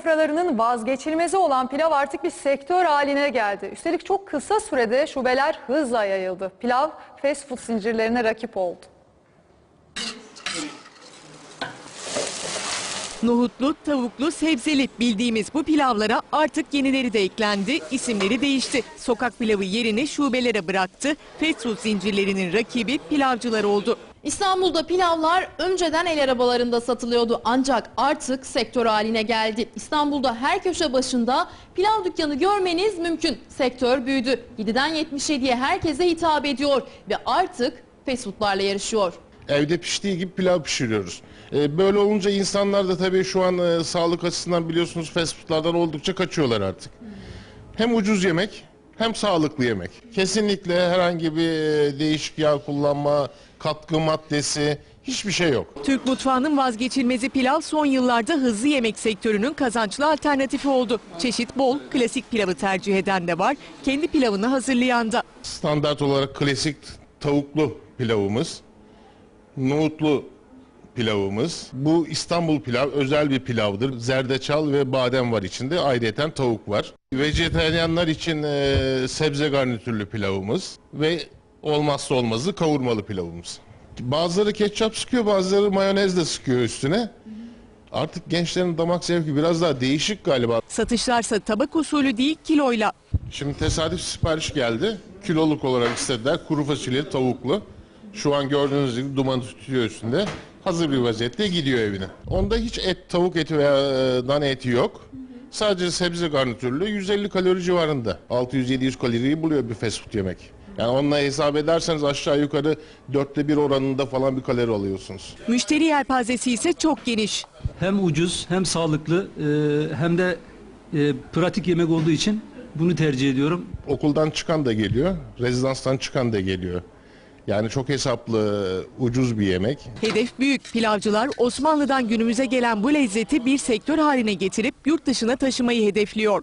Sofralarının vazgeçilmezi olan pilav artık bir sektör haline geldi. Üstelik çok kısa sürede şubeler hızla yayıldı. Pilav fast food zincirlerine rakip oldu. Nohutlu, tavuklu, sebzeli bildiğimiz bu pilavlara artık yenileri de eklendi, isimleri değişti. Sokak pilavı yerini şubelere bıraktı. Fast food zincirlerinin rakibi pilavcılar oldu. İstanbul'da pilavlar önceden el arabalarında satılıyordu ancak artık sektör haline geldi. İstanbul'da her köşe başında pilav dükkanı görmeniz mümkün. Sektör büyüdü. 7'den 77'ye herkese hitap ediyor ve artık fast foodlarla yarışıyor. Evde piştiği gibi pilav pişiriyoruz. Ee, Böyle olunca insanlar da tabii şu an e, sağlık açısından biliyorsunuz fast foodlardan oldukça kaçıyorlar artık. Hem ucuz yemek hem sağlıklı yemek. Kesinlikle herhangi bir e, değişik yağ kullanma, katkı maddesi hiçbir şey yok. Türk mutfağının vazgeçilmezi pilav son yıllarda hızlı yemek sektörünün kazançlı alternatifi oldu. Çeşit bol, klasik pilavı tercih eden de var, kendi pilavını hazırlayan da. Standart olarak klasik tavuklu pilavımız, nohutlu pilavımız. Bu İstanbul pilav özel bir pilavdır. Zerdeçal ve badem var içinde. Ayrıyeten tavuk var. Vejeteryanlar için e, sebze garnitürlü pilavımız ve olmazsa olmazı kavurmalı pilavımız. Bazıları ketçap sıkıyor, bazıları mayonez de sıkıyor üstüne. Artık gençlerin damak zevki biraz daha değişik galiba. Satışlarsa tabak usulü değil kiloyla. Şimdi tesadüf sipariş geldi. Kiloluk olarak istediler. Kuru fasulyeli tavuklu. Şu an gördüğünüz gibi duman tutuyor üstünde. Hazır bir vaziyette gidiyor evine. Onda hiç et, tavuk eti veya e, dana eti yok. Sadece sebze garnitürlü 150 kalori civarında. 600-700 kaloriyi buluyor bir fast food yemek. Yani onunla hesap ederseniz aşağı yukarı dörtte bir oranında falan bir kalori alıyorsunuz. Müşteri yelpazesi ise çok geniş. hem ucuz hem sağlıklı e, hem de e, pratik yemek olduğu için bunu tercih ediyorum. Okuldan çıkan da geliyor, rezidanstan çıkan da geliyor. Yani çok hesaplı, ucuz bir yemek. Hedef büyük. Pilavcılar Osmanlı'dan günümüze gelen bu lezzeti bir sektör haline getirip yurt dışına taşımayı hedefliyor.